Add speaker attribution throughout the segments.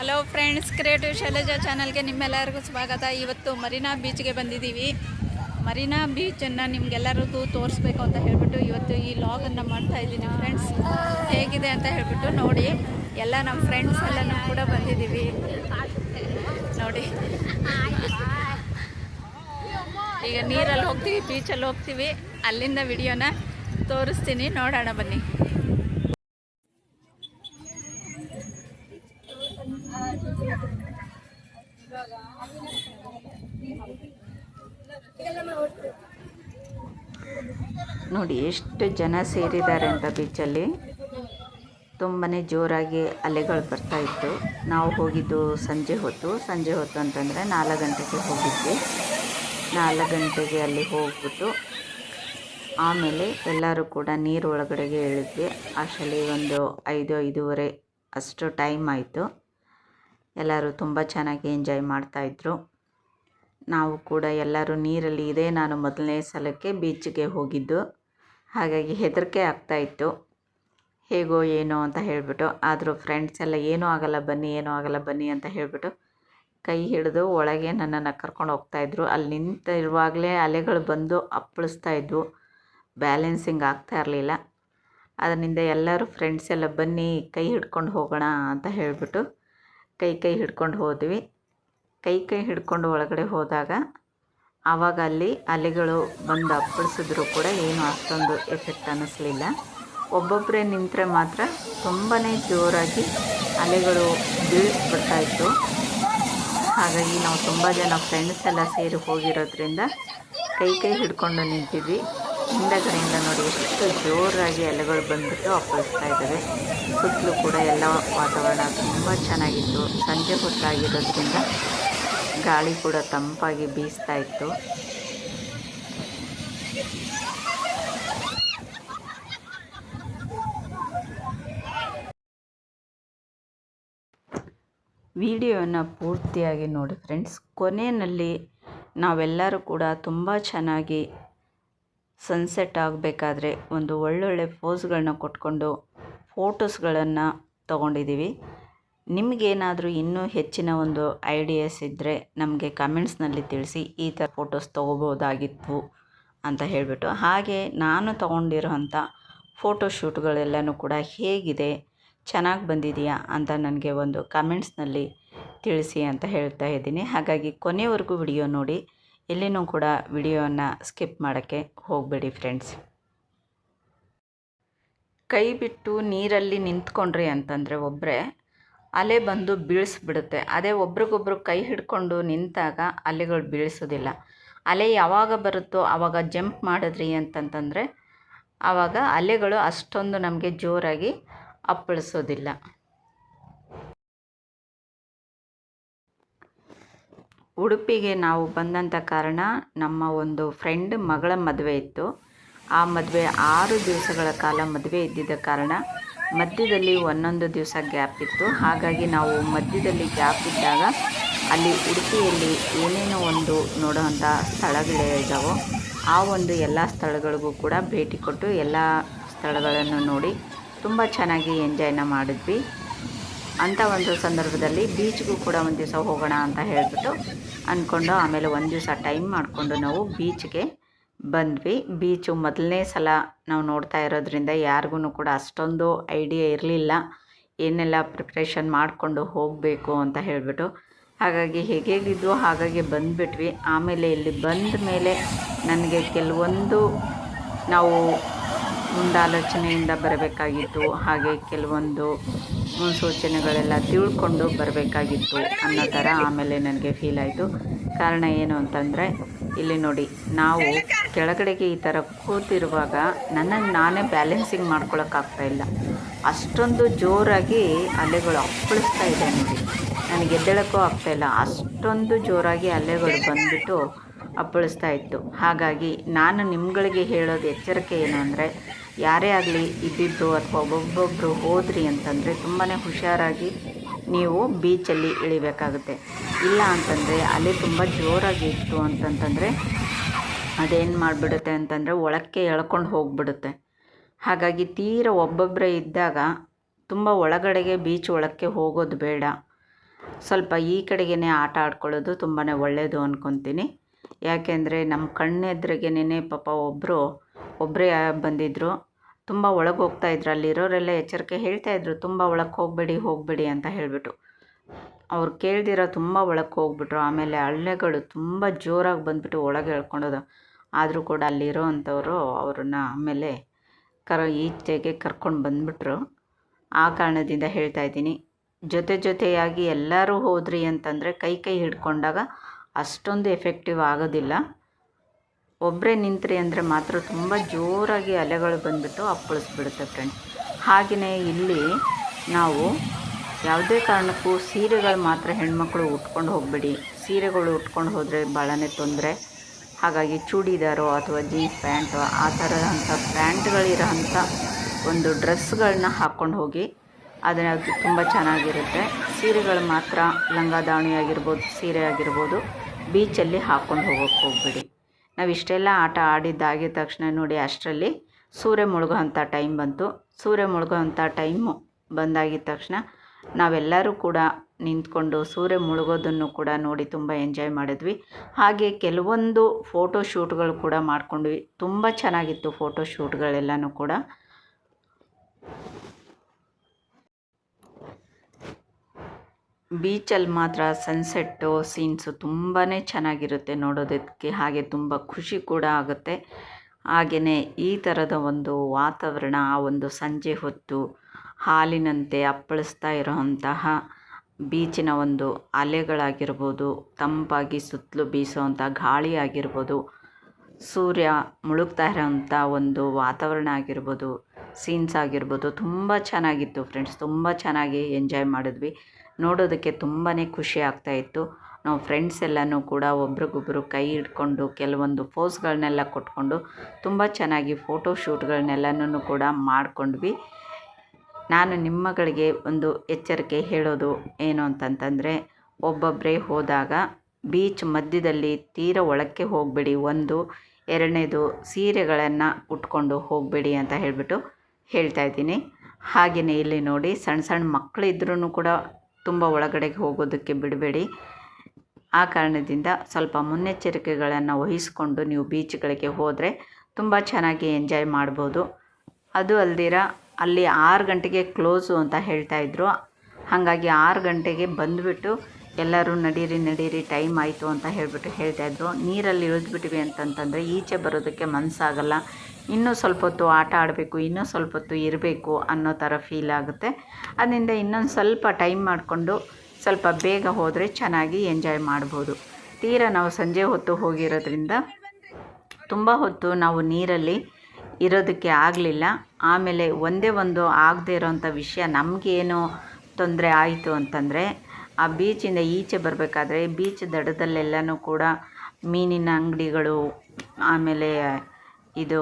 Speaker 1: Hello friends creative Shailaja ಚಾನಲ್ಗೆ ನಿಮ್ಮೆಲ್ಲರಿಗೂ ಸ್ವಾಗತ. ಇವತ್ತು ಮರೀನಾ ಬೀಚ್ಗೆ ಬಂದಿದ್ದೀವಿ. ಮರೀನಾ ಬೀಚನ್ನು ನಿಮ್ಗೆಲ್ಲರಿಗೂ ತೋರಿಸ್ಬೇಕು ಅಂತ ಹೇಳ್ಬಿಟ್ಟು ಇವತ್ತು ಈ ಲಾಗನ್ನು ಮಾಡ್ತಾ ಇದ್ದೀನಿ ಫ್ರೆಂಡ್ಸ್ ಹೇಗಿದೆ ಅಂತ ಹೇಳ್ಬಿಟ್ಟು ನೋಡಿ. ಎಲ್ಲ ನಮ್ಮ ಫ್ರೆಂಡ್ಸ್ ಎಲ್ಲನೂ ಕೂಡ ಬಂದಿದ್ದೀವಿ. ನೋಡಿ. ಈಗ ನೀರಲ್ಲಿ ಹೋಗ್ತೀವಿ ಬೀಚಲ್ಲಿ ಹೋಗ್ತೀವಿ. ಅಲ್ಲಿಂದ ವಿಡಿಯೋನ ತೋರಿಸ್ತೀನಿ, ನೋಡೋಣ ಬನ್ನಿ. ನೋಡಿ, ಎಷ್ಟು ಜನ ಸೇರಿದ್ದಾರೆ ಅಂತ ಬೀಚಲ್ಲಿ ತುಂಬಾ ಜೋರಾಗಿ ಅಲೆಗಳು ಬರ್ತಾ ಇತ್ತು. ನಾವು ಹೋಗಿದ್ದು ಸಂಜೆ ಹೊತ್ತು. ಸಂಜೆ ಹೊತ್ತು ಅಂತಂದರೆ ನಾಲ್ಕು ಗಂಟೆಗೆ ಹೋಗಿದ್ವಿ. ನಾಲ್ಕು ಗಂಟೆಗೆ ಅಲ್ಲಿ ಹೋಗ್ಬಿಟ್ಟು ಆಮೇಲೆ ಎಲ್ಲರೂ ಕೂಡ ನೀರು ಒಳಗಡೆಗೆ ಇಳಿದ್ವಿ ಅಷ್ಟರಲ್ಲಿ ಒಂದು ಐದು, ಐದೂವರೆ ಅಷ್ಟು ಟೈಮ್ ಆಯಿತು. ಎಲ್ಲರೂ ತುಂಬ ಚೆನ್ನಾಗಿ ಎಂಜಾಯ್ ಮಾಡ್ತಾಯಿದ್ರು ನಾವು ಕೂಡ ಎಲ್ಲರೂ ನೀರಲ್ಲಿ ಇದೇ ನಾನು ಮೊದಲನೇ ಸಲಕ್ಕೆ ಬೀಚ್ಗೆ ಹೋಗಿದ್ದು. ಹಾಗಾಗಿ ಹೆದರಿಕೆ ಆಗ್ತಾಯಿತ್ತು ಹೇಗೋ ಏನೋ ಅಂತ ಹೇಳಿಬಿಟ್ಟು, ಆದರೂ ಫ್ರೆಂಡ್ಸ್ ಎಲ್ಲ ಏನೂ ಆಗಲ್ಲ ಬನ್ನಿ, ಏನೂ ಆಗಲ್ಲ ಬನ್ನಿ ಅಂತ ಹೇಳಿಬಿಟ್ಟು ಕೈ ಹಿಡಿದು ಒಳಗೆ ನನ್ನನ್ನು ಕರ್ಕೊಂಡು ಹೋಗ್ತಾಯಿದ್ರು ಅಲ್ಲಿ ನಿಂತಿರುವಾಗಲೇ ಅಲೆಗಳು ಬಂದು ಅಪ್ಪಳಿಸ್ತಾ ಇದ್ವು. ಬ್ಯಾಲೆನ್ಸಿಂಗ್ ಆಗ್ತಾ ಇರಲಿಲ್ಲ. ಅದರಿಂದ ಎಲ್ಲರೂ ಫ್ರೆಂಡ್ಸ್ ಎಲ್ಲ ಬನ್ನಿ, ಕೈ ಹಿಡ್ಕೊಂಡು ಹೋಗೋಣ ಅಂತ ಹೇಳಿಬಿಟ್ಟು ಕೈ ಕೈ ಹಿಡ್ಕೊಂಡು ಹೋದ್ವಿ. ಕೈ ಕೈ ಹಿಡ್ಕೊಂಡು ಒಳಗಡೆ ಹೋದಾಗ ಆವಾಗ ಅಲ್ಲಿ ಅಲೆಗಳು ಬಂದು ಅಪ್ಪಳಿಸಿದ್ರು ಕೂಡ ಏನು ಅಷ್ಟೊಂದು ಎಫೆಕ್ಟ್ ಅನ್ನಿಸ್ಲಿಲ್ಲ. ಒಬ್ಬೊಬ್ಬರೇ ನಿಂತರೆ ಮಾತ್ರ ತುಂಬಾ ಜೋರಾಗಿ ಅಲೆಗಳು ಇತ್ತು. ಹಾಗಾಗಿ ನಾವು ತುಂಬ ಜನ ಫ್ರೆಂಡ್ಸ್ ಎಲ್ಲ ಸೇರಿ ಹೋಗಿರೋದ್ರಿಂದ ಕೈ ಕೈ ಹಿಡ್ಕೊಂಡು ನಿಂತಿದ್ವಿ. ಹಿಂದಗಡೆಯಿಂದ ನೋಡಿ ಎಷ್ಟು ಜೋರಾಗಿ ಅಲೆಗಳು ಬಂದ್ಬಿಟ್ಟು ಅಪ್ಪಳಿಸ್ತಾ ಇದ್ದಾವೆ. ಸುತ್ತಲೂ ಕೂಡ ಎಲ್ಲ ವಾತಾವರಣ ತುಂಬ ಚೆನ್ನಾಗಿತ್ತು. ಸಂಜೆ ಹೊತ್ತಾಗಿರೋದ್ರಿಂದ ಗಾಳಿ ಕೂಡ ತಂಪಾಗಿ ಬೀಸ್ತಾ ಇತ್ತು. ವಿಡಿಯೋನ ಪೂರ್ತಿಯಾಗಿ ನೋಡಿ ಫ್ರೆಂಡ್ಸ್. ಕೊನೆಯಲ್ಲಿ ನಾವೆಲ್ಲರೂ ಕೂಡ ತುಂಬ ಚೆನ್ನಾಗಿ ಸನ್ಸೆಟ್ ಆಗಬೇಕಾದ್ರೆ ಒಂದು ಒಳ್ಳೊಳ್ಳೆ ಫೋಸ್ಗಳನ್ನ ಕೊಟ್ಕೊಂಡು ಫೋಟೋಸ್ಗಳನ್ನು ತೊಗೊಂಡಿದ್ದೀವಿ ನಿಮಗೇನಾದರೂ ಇನ್ನೂ ಹೆಚ್ಚಿನ ಒಂದು ಐಡಿಯಾಸ್ ಇದ್ದರೆ ನಮಗೆ ಕಮೆಂಟ್ಸ್ನಲ್ಲಿ ತಿಳಿಸಿ ಈ ಥರ ಫೋಟೋಸ್ ತೊಗೋಬೋದಾಗಿತ್ತು ಅಂತ ಹೇಳಿಬಿಟ್ಟು. ಹಾಗೆ ನಾನು ತೊಗೊಂಡಿರೋಂಥ ಫೋಟೋಶೂಟ್ಗಳೆಲ್ಲನೂ ಕೂಡ ಹೇಗಿದೆ, ಚೆನ್ನಾಗಿ ಬಂದಿದೆಯಾ ಅಂತ ನನಗೆ ಒಂದು ಕಮೆಂಟ್ಸ್ನಲ್ಲಿ ತಿಳಿಸಿ ಅಂತ ಹೇಳ್ತಾ ಇದ್ದೀನಿ. ಹಾಗಾಗಿ ಕೊನೆವರೆಗೂ ವಿಡಿಯೋ ನೋಡಿ. ಎಲ್ಲಿನೂ ಕೂಡ ವಿಡಿಯೋನ ಸ್ಕಿಪ್ ಮಾಡೋಕ್ಕೆ ಹೋಗಬೇಡಿ ಫ್ರೆಂಡ್ಸ್. ಕೈ ಬಿಟ್ಟು ನೀರಲ್ಲಿ ನಿಂತ್ಕೊಂಡ್ರಿ ಅಂತಂದರೆ ಒಬ್ಬರೇ ಅಲೆ ಬಂದು ಬೀಳಿಸ್ಬಿಡುತ್ತೆ. ಅದೇ ಒಬ್ರಿಗೊಬ್ರು ಕೈ ಹಿಡ್ಕೊಂಡು ನಿಂತಾಗ ಅಲೆಗಳು ಬೀಳಿಸೋದಿಲ್ಲ. ಅಲೆ ಯಾವಾಗ ಬರುತ್ತೋ ಆವಾಗ ಜಂಪ್ ಮಾಡಿದ್ರಿ ಅಂತಂತಂದರೆ ಆವಾಗ ಅಲೆಗಳು ಅಷ್ಟೊಂದು ನಮಗೆ ಜೋರಾಗಿ ಅಪ್ಪಳಿಸೋದಿಲ್ಲ. ಉಡುಪಿಗೆ ನಾವು ಬಂದಂಥ ಕಾರಣ ನಮ್ಮ ಒಂದು ಫ್ರೆಂಡ್ ಮಗಳ ಮದುವೆ ಇತ್ತು. ಆ ಮದುವೆ ಆರು ದಿವಸಗಳ ಕಾಲ ಮದುವೆ ಇದ್ದಿದ್ದ ಕಾರಣ ಮಧ್ಯದಲ್ಲಿ ಒಂದೊಂದು ದಿವಸ ಗ್ಯಾಪ್ ಇತ್ತು. ಹಾಗಾಗಿ ನಾವು ಮಧ್ಯದಲ್ಲಿ ಗ್ಯಾಪ್ ಇದ್ದಾಗ ಅಲ್ಲಿ ಉಡುಪಿಯಲ್ಲಿ ಏನೇನೋ ಒಂದು ನೋಡೋವಂಥ ಸ್ಥಳಗಳಿದ್ದಾವೋ ಆ ಒಂದು ಎಲ್ಲ ಸ್ಥಳಗಳಿಗೂ ಕೂಡ ಭೇಟಿ ಕೊಟ್ಟು ಎಲ್ಲ ಸ್ಥಳಗಳನ್ನು ನೋಡಿ ತುಂಬ ಚೆನ್ನಾಗಿ ಎಂಜಾಯ್ನ ಮಾಡಿದ್ವಿ. ಅಂಥ ಒಂದು ಸಂದರ್ಭದಲ್ಲಿ ಬೀಚ್ಗೂ ಕೂಡ ಒಂದು ದಿವಸ ಹೋಗೋಣ ಅಂತ ಹೇಳಿಬಿಟ್ಟು ಅಂದ್ಕೊಂಡು ಆಮೇಲೆ ಒಂದು ದಿವಸ ಟೈಮ್ ಮಾಡಿಕೊಂಡು ನಾವು ಬೀಚ್ಗೆ ಬಂದ್ವಿ. ಬೀಚು ಮೊದಲನೇ ಸಲ ನಾವು ನೋಡ್ತಾ ಇರೋದ್ರಿಂದ ಯಾರಿಗೂ ಕೂಡ ಅಷ್ಟೊಂದು ಐಡಿಯಾ ಇರಲಿಲ್ಲ. ಏನೆಲ್ಲ ಪ್ರಿಪ್ರೇಷನ್ ಮಾಡಿಕೊಂಡು ಹೋಗಬೇಕು ಅಂತ ಹೇಳಿಬಿಟ್ಟು. ಹಾಗಾಗಿ ಹೇಗೇಗಿದ್ವು ಹಾಗಾಗಿ ಬಂದುಬಿಟ್ವಿ. ಆಮೇಲೆ ಇಲ್ಲಿ ಬಂದ ಮೇಲೆ ನನಗೆ ಕೆಲವೊಂದು ನಾವು ಮುಂದಾಲೋಚನೆಯಿಂದ ಬರಬೇಕಾಗಿತ್ತು. ಹಾಗೆ ಕೆಲವೊಂದು ಮುನ್ಸೂಚನೆಗಳೆಲ್ಲ ತಿಳ್ಕೊಂಡು ಬರಬೇಕಾಗಿತ್ತು ಅನ್ನೋ ಥರ ಆಮೇಲೆ ನನಗೆ ಫೀಲ್ ಆಯಿತು. ಕಾರಣ ಏನು ಅಂತಂದರೆ, ಇಲ್ಲಿ ನೋಡಿ, ನಾವು ಕೆಳಗಡೆಗೆ ಈ ಥರ ಕೂತಿರುವಾಗ ನನ್ನನ್ನು ನಾನೇ ಬ್ಯಾಲೆನ್ಸಿಂಗ್ ಮಾಡ್ಕೊಳಕ್ಕಾಗ್ತಾ ಇಲ್ಲ. ಅಷ್ಟೊಂದು ಜೋರಾಗಿ ಅಲೆಗಳು ಅಪ್ಪಳಿಸ್ತಾ ಇದೆ ನೋಡಿ. ನನಗೆ ಎದ್ದೇಳಕ್ಕೂ ಆಗ್ತಾಯಿಲ್ಲ ಅಷ್ಟೊಂದು ಜೋರಾಗಿ ಅಲೆಗಳು ಬಂದುಬಿಟ್ಟು ಅಪ್ಪಳಿಸ್ತಾ ಇತ್ತು. ಹಾಗಾಗಿ ನಾನು ನಿಮ್ಗಳಿಗೆ ಹೇಳೋದು ಎಚ್ಚರಿಕೆ ಏನು ಅಂದರೆ, ಯಾರೇ ಆಗಲಿ ಇದ್ದಿದ್ದು ಅಥವಾ ಒಬ್ಬೊಬ್ಬೊಬ್ಬರು ಹೋದ್ರಿ ಅಂತಂದರೆ ತುಂಬಾ ಹುಷಾರಾಗಿ ನೀವು ಬೀಚಲ್ಲಿ ಇಳಿಬೇಕಾಗುತ್ತೆ. ಇಲ್ಲ ಅಂತಂದರೆ ಅಲ್ಲಿ ತುಂಬ ಜೋರಾಗಿ ಇತ್ತು ಅಂತಂತಂದರೆ ಅದೇನು ಮಾಡಿಬಿಡುತ್ತೆ ಅಂತಂದರೆ ಒಳಕ್ಕೆ ಎಳ್ಕೊಂಡು ಹೋಗಿಬಿಡುತ್ತೆ. ಹಾಗಾಗಿ ತೀರ ಒಬ್ಬೊಬ್ಬರೇ ಇದ್ದಾಗ ತುಂಬ ಒಳಗಡೆಗೆ ಬೀಚ್ ಒಳಕ್ಕೆ ಹೋಗೋದು ಬೇಡ. ಸ್ವಲ್ಪ ಈ ಕಡೆಗೇ ಆಟ ಆಡ್ಕೊಳ್ಳೋದು ತುಂಬಾ ಒಳ್ಳೆಯದು ಅಂದ್ಕೊತೀನಿ ಯಾಕೆಂದರೆ ನಮ್ಮ ಕಣ್ಣೆದ್ರಿಗೇನೆ ಪಾಪ ಒಬ್ಬರು ಒಬ್ಬರೇ ಬಂದಿದ್ದರು ತುಂಬ ಒಳಗೆ ಹೋಗ್ತಾ ಇದ್ರು. ಅಲ್ಲಿರೋರೆಲ್ಲ ಎಚ್ಚರಿಕೆ ಹೇಳ್ತಾ ಇದ್ರು. ತುಂಬ ಒಳಕ್ಕೆ ಹೋಗಬೇಡಿ ಹೋಗಬೇಡಿ ಅಂತ ಹೇಳಿಬಿಟ್ಟು. ಅವ್ರು ಕೇಳ್ದಿರೋ ತುಂಬ ಒಳಕ್ಕೆ ಹೋಗ್ಬಿಟ್ರು. ಆಮೇಲೆ ಅಳ್ಳೆಗಳು ತುಂಬ ಜೋರಾಗಿ ಬಂದುಬಿಟ್ಟು ಒಳಗೆ ಹೇಳ್ಕೊಂಡೋದು ಆದರೂ ಕೂಡ ಅಲ್ಲಿರೋ ಅಂಥವರು ಅವ್ರನ್ನ ಆಮೇಲೆ ಕರ ಈಚೆಗೆ ಕರ್ಕೊಂಡು ಬಂದುಬಿಟ್ರು. ಆ ಕಾರಣದಿಂದ ಹೇಳ್ತಾ ಇದ್ದೀನಿ. ಜೊತೆ ಜೊತೆಯಾಗಿ ಎಲ್ಲರೂ ಹೋದ್ರಿ ಅಂತಂದರೆ ಕೈ ಕೈ ಹಿಡ್ಕೊಂಡಾಗ ಅಷ್ಟೊಂದು ಎಫೆಕ್ಟಿವ್ ಆಗೋದಿಲ್ಲ. ಒಬ್ಬರೇ ನಿಂತ್ರಿ ಅಂದರೆ ಮಾತ್ರ ತುಂಬ ಜೋರಾಗಿ ಅಲೆಗಳು ಬಂದುಬಿಟ್ಟು ಅಪ್ಪಳಿಸ್ಬಿಡುತ್ತೆ ಫ್ರೆಂಡ್ಸ್ ಹಾಗೆಯೇ ಇಲ್ಲಿ ನಾವು ಯಾವುದೇ ಕಾರಣಕ್ಕೂ ಸೀರೆಗಳು ಮಾತ್ರ ಹೆಣ್ಮಕ್ಳು ಉಟ್ಕೊಂಡು ಹೋಗಬೇಡಿ. ಸೀರೆಗಳು ಉಟ್ಕೊಂಡು ಹೋದರೆ ಭಾಳನೇ ತೊಂದರೆ. ಹಾಗಾಗಿ ಚೂಡಿದಾರೋ ಅಥವಾ ಜೀನ್ಸ್ ಪ್ಯಾಂಟೋ ಆ ಥರದಂಥ ಪ್ಯಾಂಟ್ಗಳಿರೋಂಥ ಒಂದು ಡ್ರೆಸ್ಗಳನ್ನ ಹಾಕ್ಕೊಂಡು ಹೋಗಿ ಆದರೆ ಅದು ತುಂಬ ಚೆನ್ನಾಗಿರುತ್ತೆ. ಸೀರೆಗಳು ಮಾತ್ರ ಲಂಗ ದಾವಣಿ ಆಗಿರ್ಬೋದು, ಸೀರೆ ಆಗಿರ್ಬೋದು, ಬೀಚಲ್ಲಿ ಹಾಕ್ಕೊಂಡು ಹೋಗೋಕೆ ಹೋಗ್ಬೇಡಿ. ನಾವು ಇಷ್ಟೆಲ್ಲ ಆಟ ಆಡಿದ್ದಾಗಿದ ತಕ್ಷಣ ನೋಡಿ ಅಷ್ಟರಲ್ಲಿ ಸೂರ್ಯ ಮುಳುಗೋ ಟೈಮ್ ಬಂತು. ಸೂರ್ಯ ಮುಳುಗೋ ಅಂಥ ಟೈಮು ಬಂದಾಗಿದ ತಕ್ಷಣ ನಾವೆಲ್ಲರೂ ಕೂಡ ನಿಂತ್ಕೊಂಡು ಸೂರ್ಯ ಮುಳುಗೋದನ್ನು ಕೂಡ ನೋಡಿ ತುಂಬ ಎಂಜಾಯ್ ಮಾಡಿದ್ವಿ. ಹಾಗೆ ಕೆಲವೊಂದು ಫೋಟೋ ಶೂಟ್ಗಳು ಕೂಡ ಮಾಡ್ಕೊಂಡ್ವಿ. ತುಂಬ ಚೆನ್ನಾಗಿತ್ತು ಫೋಟೋ ಶೂಟ್ಗಳೆಲ್ಲನೂ ಕೂಡ. ಬೀಚಲ್ಲಿ ಮಾತ್ರ ಸನ್ಸೆಟ್ಟು, ಸೀನ್ಸು ತುಂಬಾ ಚೆನ್ನಾಗಿರುತ್ತೆ ನೋಡೋದಕ್ಕೆ, ಹಾಗೆ ತುಂಬ ಖುಷಿ ಕೂಡ ಆಗುತ್ತೆ. ಹಾಗೆಯೇ ಈ ಥರದ ಒಂದು ವಾತಾವರಣ, ಆ ಒಂದು ಸಂಜೆ ಹೊತ್ತು ಹಾಲಿನಂತೆ ಅಪ್ಪಳಿಸ್ತಾ ಇರೋವಂತಹ ಬೀಚಿನ ಒಂದು ಅಲೆಗಳಾಗಿರ್ಬೋದು, ತಂಪಾಗಿ ಸುತ್ತಲೂ ಬೀಸುವಂಥ ಗಾಳಿ ಆಗಿರ್ಬೋದು, ಸೂರ್ಯ ಮುಳುಗ್ತಾ ಇರೋವಂಥ ಒಂದು ವಾತಾವರಣ ಆಗಿರ್ಬೋದು, ಸೀನ್ಸ್ ಆಗಿರ್ಬೋದು, ತುಂಬ ಚೆನ್ನಾಗಿತ್ತು ಫ್ರೆಂಡ್ಸ್, ತುಂಬ ಚೆನ್ನಾಗಿ ಎಂಜಾಯ್ ಮಾಡಿದ್ವಿ. ನೋಡೋದಕ್ಕೆ ತುಂಬಾ ಖುಷಿ ಆಗ್ತಾಯಿತ್ತು ನಾವು ಫ್ರೆಂಡ್ಸ್ ಎಲ್ಲನೂ ಕೂಡ ಒಬ್ರಿಗೊಬ್ರು ಕೈ ಹಿಡ್ಕೊಂಡು ಕೆಲವೊಂದು ಫೋಸ್ಗಳನ್ನೆಲ್ಲ ಕೊಟ್ಕೊಂಡು ತುಂಬ ಚೆನ್ನಾಗಿ ಫೋಟೋ ಶೂಟ್ಗಳನ್ನೆಲ್ಲನೂ ಕೂಡ ಮಾಡಿಕೊಂಡ್ವಿ. ನಾನು ನಿಮ್ಮಗಳಿಗೆ ಒಂದು ಎಚ್ಚರಿಕೆ ಹೇಳೋದು ಏನು ಅಂತಂತಂದರೆ ಒಬ್ಬೊಬ್ಬರೇ ಹೋದಾಗ ಬೀಚ್ ಮಧ್ಯದಲ್ಲಿ ತೀರ ಒಳಕ್ಕೆ ಹೋಗಬೇಡಿ, ಒಂದು, ಎರಡನೇದು ಸೀರೆಗಳನ್ನು ಉಟ್ಕೊಂಡು ಹೋಗಬೇಡಿ ಅಂತ ಹೇಳಿಬಿಟ್ಟು ಹೇಳ್ತಾ ಇದ್ದೀನಿ. ಹಾಗೆಯೇ ಇಲ್ಲಿ ನೋಡಿ ಸಣ್ಣ ಸಣ್ಣ ಮಕ್ಕಳಿದ್ರೂ ಕೂಡ ತುಂಬ ಒಳಗಡೆಗೆ ಹೋಗೋದಕ್ಕೆ ಬಿಡಬೇಡಿ. ಆ ಕಾರಣದಿಂದ ಸ್ವಲ್ಪ ಮುನ್ನೆಚ್ಚರಿಕೆಗಳನ್ನು ವಹಿಸಿಕೊಂಡು ನೀವು ಬೀಚ್ಗಳಿಗೆ ಹೋದರೆ ತುಂಬ ಚೆನ್ನಾಗಿ ಎಂಜಾಯ್ ಮಾಡ್ಬೋದು. ಅದು ಅಲ್ದಿರ ಅಲ್ಲಿ ಆರು ಗಂಟೆಗೆ ಕ್ಲೋಸು ಅಂತ ಹೇಳ್ತಾ ಇದ್ರು. ಹಾಗಾಗಿ ಆರು ಗಂಟೆಗೆ ಬಂದುಬಿಟ್ಟು ಎಲ್ಲರೂ ನಡೀರಿ ನಡೀರಿ ಟೈಮ್ ಆಯಿತು ಅಂತ ಹೇಳಿಬಿಟ್ಟು ಹೇಳ್ತಾಯಿದ್ರು ನೀರಲ್ಲಿ ಇಳಿದ್ಬಿಟ್ವಿ ಅಂತಂತಂದರೆ ಈಚೆ ಬರೋದಕ್ಕೆ ಮನಸ್ಸಾಗಲ್ಲ ಇನ್ನೂ ಸ್ವಲ್ಪ ಹೊತ್ತು ಆಟ ಆಡಬೇಕು, ಇನ್ನೂ ಸ್ವಲ್ಪ ಹೊತ್ತು ಇರಬೇಕು ಅನ್ನೋ ಥರ ಫೀಲ್ ಆಗುತ್ತೆ. ಅದರಿಂದ ಇನ್ನೊಂದು ಸ್ವಲ್ಪ ಟೈಮ್ ಮಾಡಿಕೊಂಡು ಸ್ವಲ್ಪ ಬೇಗ ಹೋದರೆ ಚೆನ್ನಾಗಿ ಎಂಜಾಯ್ ಮಾಡ್ಬೋದು. ತೀರಾ ನಾವು ಸಂಜೆ ಹೊತ್ತು ಹೋಗಿರೋದ್ರಿಂದ ತುಂಬ ಹೊತ್ತು ನಾವು ನೀರಲ್ಲಿ ಇರೋದಕ್ಕೆ ಆಗಲಿಲ್ಲ. ಆಮೇಲೆ ಒಂದೇ ಒಂದು ಆಗದೇ ಇರೋಂಥ ವಿಷಯ ನಮಗೇನು ತೊಂದರೆ ಆಯಿತು ಅಂತಂದರೆ ಆ ಬೀಚಿಂದ ಈಚೆ ಬರಬೇಕಾದ್ರೆ ಬೀಚ್ ದಡದಲ್ಲೆಲ್ಲನೂ ಕೂಡ ಮೀನಿನ ಅಂಗಡಿಗಳು, ಆಮೇಲೆ ಇದು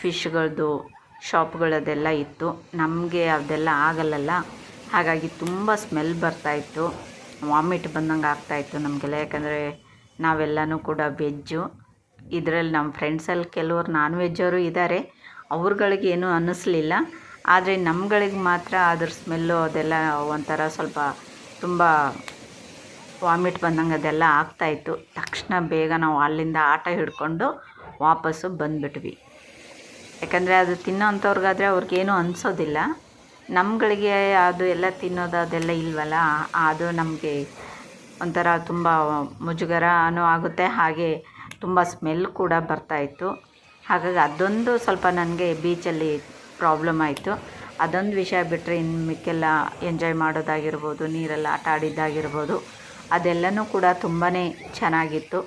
Speaker 1: ಫಿಶ್ಗಳದ್ದು ಶಾಪ್ಗಳದೆಲ್ಲ ಇತ್ತು. ನಮಗೆ ಅದೆಲ್ಲ ಆಗಲ್ಲಲ್ಲ. ಹಾಗಾಗಿ ತುಂಬ ಸ್ಮೆಲ್ ಬರ್ತಾಯಿತ್ತು ವಾಮಿಟ್ ಬಂದಂಗೆ ಆಗ್ತಾಯಿತ್ತು ನಮಗೆಲ್ಲ. ಯಾಕಂದರೆ ನಾವೆಲ್ಲನೂ ಕೂಡ ವೆಜ್ಜು. ಇದರಲ್ಲಿ ನಮ್ಮ ಫ್ರೆಂಡ್ಸಲ್ಲಿ ಕೆಲವರು ನಾನ್ ವೆಜ್ಜವರು ಇದ್ದಾರೆ. ಅವ್ರುಗಳಿಗೇನು ಅನ್ನಿಸ್ಲಿಲ್ಲ. ಆದರೆ ನಮ್ಗಳಿಗೆ ಮಾತ್ರ ಅದ್ರ ಸ್ಮೆಲ್ಲು ಅದೆಲ್ಲ ಒಂಥರ ಸ್ವಲ್ಪ ತುಂಬ ವಾಮಿಟ್ ಬಂದಂಗೆ ಅದೆಲ್ಲ ಆಗ್ತಾಯಿತ್ತು ತಕ್ಷಣ ಬೇಗ ನಾವು ಅಲ್ಲಿಂದ ಆಟ ಹಿಡ್ಕೊಂಡು ವಾಪಸ್ಸು ಬಂದುಬಿಟ್ವಿ. ಯಾಕಂದರೆ ಅದು ತಿನ್ನೋ ಅಂಥವ್ರಿಗಾದರೆ ಅವ್ರಿಗೇನು ಅನಿಸೋದಿಲ್ಲ. ನಮ್ಗಳಿಗೆ ಅದು ಎಲ್ಲ ತಿನ್ನೋದು ಅದೆಲ್ಲ ಇಲ್ವಲ್ಲ? ಅದು ನಮಗೆ ಒಂಥರ ತುಂಬ ಮುಜುಗರನೂ ಆಗುತ್ತೆ. ಹಾಗೆ ತುಂಬ ಸ್ಮೆಲ್ ಕೂಡ ಬರ್ತಾಯಿತ್ತು ಹಾಗಾಗಿ ಅದೊಂದು ಸ್ವಲ್ಪ ನನಗೆ ಬೀಚಲ್ಲಿ ಪ್ರಾಬ್ಲಮ್ ಆಯಿತು. ಅದೊಂದು ವಿಷಯ ಬಿಟ್ಟರೆ ಇನ್ನು ಮಿಕ್ಕೆಲ್ಲ ಎಂಜಾಯ್ ಮಾಡೋದಾಗಿರ್ಬೋದು, ನೀರೆಲ್ಲ ಆಟ ಆಡಿದ್ದಾಗಿರ್ಬೋದು, ಅದೆಲ್ಲನೂ ಕೂಡ ತುಂಬಾ ಚೆನ್ನಾಗಿತ್ತು.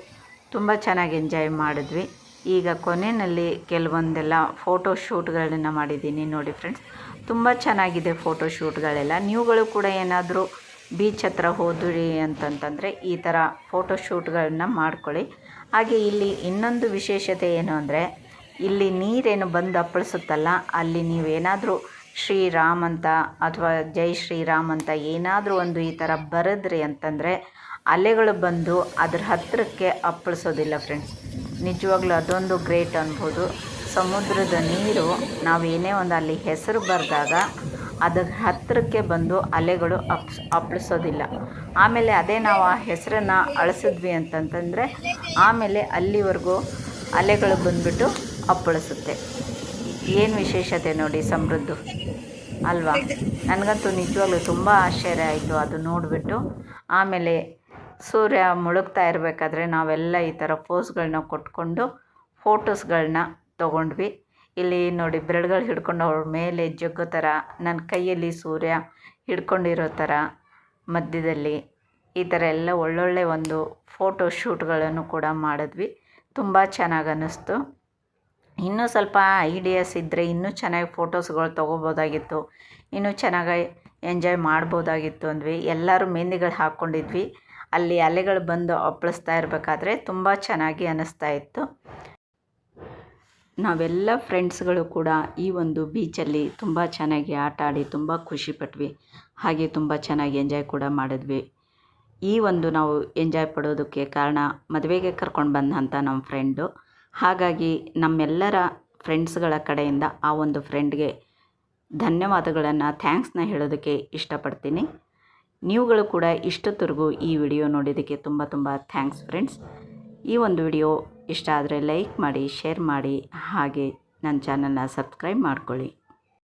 Speaker 1: ತುಂಬ ಚೆನ್ನಾಗಿ ಎಂಜಾಯ್ ಮಾಡಿದ್ವಿ. ಈಗ ಕೊನೆಯಲ್ಲಿ ಕೆಲವೊಂದೆಲ್ಲ ಫೋಟೋ ಶೂಟ್ಗಳನ್ನು ಮಾಡಿದ್ದೀನಿ ನೋಡಿ ಫ್ರೆಂಡ್ಸ್ ತುಂಬ ಚೆನ್ನಾಗಿದೆ ಫೋಟೋ ಶೂಟ್ಗಳೆಲ್ಲ ನೀವುಗಳು ಕೂಡ ಏನಾದರೂ ಬೀಚ್ ಹತ್ರ ಹೋದ್ರಿ ಅಂತಂತಂದರೆ ಈ ಥರ ಫೋಟೋ ಶೂಟ್ಗಳನ್ನ ಮಾಡ್ಕೊಳ್ಳಿ. ಹಾಗೆ ಇಲ್ಲಿ ಇನ್ನೊಂದು ವಿಶೇಷತೆ ಏನು ಅಂದರೆ, ಇಲ್ಲಿ ನೀರೇನು ಬಂದು ಅಪ್ಪಳಿಸುತ್ತಲ್ಲ, ಅಲ್ಲಿ ನೀವೇನಾದರೂ ಶ್ರೀರಾಮ್ ಅಂತ ಅಥವಾ ಜೈ ಶ್ರೀರಾಮ್ ಅಂತ ಏನಾದರೂ ಒಂದು ಈ ಥರ ಬರೆದ್ರಿ ಅಂತಂದರೆ ಅಲೆಗಳು ಬಂದು ಅದ್ರ ಹತ್ತಿರಕ್ಕೆ ಅಪ್ಪಳಿಸೋದಿಲ್ಲ ಫ್ರೆಂಡ್ಸ್ ನಿಜವಾಗ್ಲೂ ಅದೊಂದು ಗ್ರೇಟ್ ಅನ್ಬೋದು. ಸಮುದ್ರದ ನೀರು ನಾವು ಏನೇ ಒಂದು ಅಲ್ಲಿ ಹೆಸರು ಬರೆದಾಗ ಅದರ ಹತ್ತಿರಕ್ಕೆ ಬಂದು ಅಲೆಗಳು ಅಪ್ಸ್, ಅಪ್ಪಳಿಸೋದಿಲ್ಲ. ಆಮೇಲೆ ಅದೇ ನಾವು ಆ ಹೆಸರನ್ನು ಅಳಿಸಿದ್ವಿ ಅಂತಂತಂದರೆ ಆಮೇಲೆ ಅಲ್ಲಿವರೆಗೂ ಅಲೆಗಳು ಬಂದುಬಿಟ್ಟು ಅಪ್ಪಳಿಸುತ್ತೆ. ಏನು ವಿಶೇಷತೆ ನೋಡಿ ಸಮೃದ್ಧು? ಅಲ್ವಾ? ನನಗಂತೂ ನಿಜವಾಗ್ಲೂ ತುಂಬ ಆಶ್ಚರ್ಯ ಆಯಿತು ಅದು ನೋಡಿಬಿಟ್ಟು. ಆಮೇಲೆ ಸೂರ್ಯ ಮುಳುಗ್ತಾ ಇರಬೇಕಾದ್ರೆ ನಾವೆಲ್ಲ ಈ ಥರ ಪೋಸ್ಗಳನ್ನ ಕೊಟ್ಕೊಂಡು ಫೋಟೋಸ್ಗಳನ್ನ ತೊಗೊಂಡ್ವಿ. ಇಲ್ಲಿ ನೋಡಿ ಬೆರಳುಗಳು ಹಿಡ್ಕೊಂಡು ಅವ್ರ ಮೇಲೆ ಜಗ್ಗೋ ಥರ ನನ್ನ ಕೈಯಲ್ಲಿ ಸೂರ್ಯ ಹಿಡ್ಕೊಂಡಿರೋ ಥರ ಮಧ್ಯದಲ್ಲಿ ಈ ಥರ ಎಲ್ಲ ಒಳ್ಳೊಳ್ಳೆ ಒಂದು ಫೋಟೋ ಶೂಟ್ಗಳನ್ನು ಕೂಡ ಮಾಡಿದ್ವಿ. ತುಂಬ ಚೆನ್ನಾಗಿ ಅನ್ನಿಸ್ತು. ಇನ್ನೂ ಸ್ವಲ್ಪ ಐಡಿಯಾಸ್ ಇದ್ದರೆ ಇನ್ನೂ ಚೆನ್ನಾಗಿ ಫೋಟೋಸ್ಗಳು ತೊಗೋಬೋದಾಗಿತ್ತು. ಇನ್ನೂ ಚೆನ್ನಾಗಿ ಎಂಜಾಯ್ ಮಾಡ್ಬೋದಾಗಿತ್ತು ಅಂದ್ವಿ. ಎಲ್ಲರೂ ಮೆಹಂದಿಗಳು ಹಾಕ್ಕೊಂಡಿದ್ವಿ ಅಲ್ಲಿ ಅಲೆಗಳು ಬಂದು ಅಪ್ಪಳಿಸ್ತಾ ಇರಬೇಕಾದ್ರೆ ತುಂಬ ಚೆನ್ನಾಗಿ ಅನ್ನಿಸ್ತಾ ಇತ್ತು. ನಾವೆಲ್ಲ ಫ್ರೆಂಡ್ಸ್ಗಳು ಕೂಡ ಈ ಒಂದು ಬೀಚಲ್ಲಿ ತುಂಬ ಚೆನ್ನಾಗಿ ಆಟ ಆಡಿ ತುಂಬ ಖುಷಿಪಟ್ವಿ ಹಾಗೆ ತುಂಬ ಚೆನ್ನಾಗಿ ಎಂಜಾಯ್ ಕೂಡ ಮಾಡಿದ್ವಿ. ಈ ಒಂದು ನಾವು ಎಂಜಾಯ್ ಪಡೋದಕ್ಕೆ ಕಾರಣ ಮದುವೆಗೆ ಕರ್ಕೊಂಡು ಬಂದಂಥ ನಮ್ಮ ಫ್ರೆಂಡು ಹಾಗಾಗಿ ನಮ್ಮೆಲ್ಲರ ಫ್ರೆಂಡ್ಸ್ಗಳ ಕಡೆಯಿಂದ ಆ ಒಂದು ಫ್ರೆಂಡ್ಗೆ ಧನ್ಯವಾದಗಳನ್ನು ಥ್ಯಾಂಕ್ಸ್ನ ಹೇಳೋದಕ್ಕೆ ಇಷ್ಟಪಡ್ತೀನಿ. ನೀವುಗಳು ಕೂಡ ಇಷ್ಟೊತ್ತರೆಗೂ ಈ ವಿಡಿಯೋ ನೋಡಿದ್ದಕ್ಕೆ ತುಂಬ ತುಂಬ ಥ್ಯಾಂಕ್ಸ್ ಫ್ರೆಂಡ್ಸ್ ಈ ಒಂದು ವಿಡಿಯೋ ಇಷ್ಟ ಆದರೆ ಲೈಕ್ ಮಾಡಿ ಶೇರ್ ಮಾಡಿ, ಹಾಗೆ ನನ್ನ ಚಾನಲ್ನ ಸಬ್ಸ್ಕ್ರೈಬ್ ಮಾಡ್ಕೊಳ್ಳಿ.